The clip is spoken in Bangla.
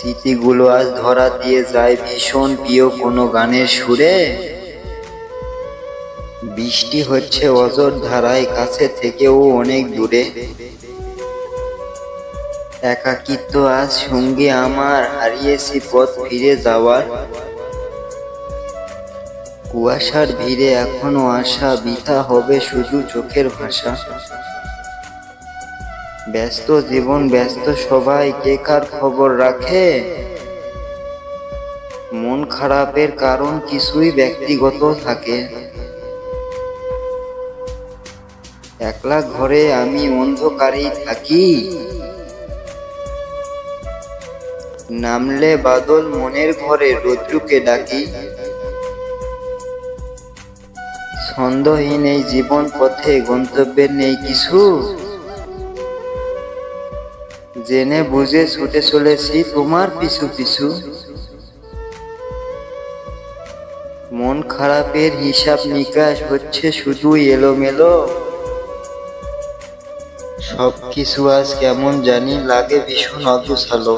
স্মৃতিগুলো আজ ধরা দিয়ে যায় ভীষণ প্রিয় কোনো গানের সুরে। বৃষ্টি হচ্ছে অজর ধারায় কাছে থেকেও অনেক দূরে। একাকিত্ব আজ সঙ্গে আমার হারিয়েছি পথ ফিরে যাওয়ার। কুয়াশার ভিড়ে এখনও আশা, বৃথা হবে শুধু চোখের ভাষা। ব্যস্ত জীবন, ব্যস্ত সবাই, কে কার খবর রাখে? মন খারাপের কারণ কিছুই ব্যক্তিগত থাকে। একলা ঘরে আমি অন্ধকারেই থাকি। নামলে বাদল মনের ঘরে রৌদ্রুকে ডাকি। ছন্দহীন এই জীবন পথে গন্তব্যের নেই কিছু। জেনে বুঝে ছুটে চলেছি তোমার পিছু পিছু। মন খারাপের হিসাব নিকাশ হচ্ছে শুধু এলোমেলো। সব কিছু আজ কেমন জানি লাগে ভীষণ অগোছালো।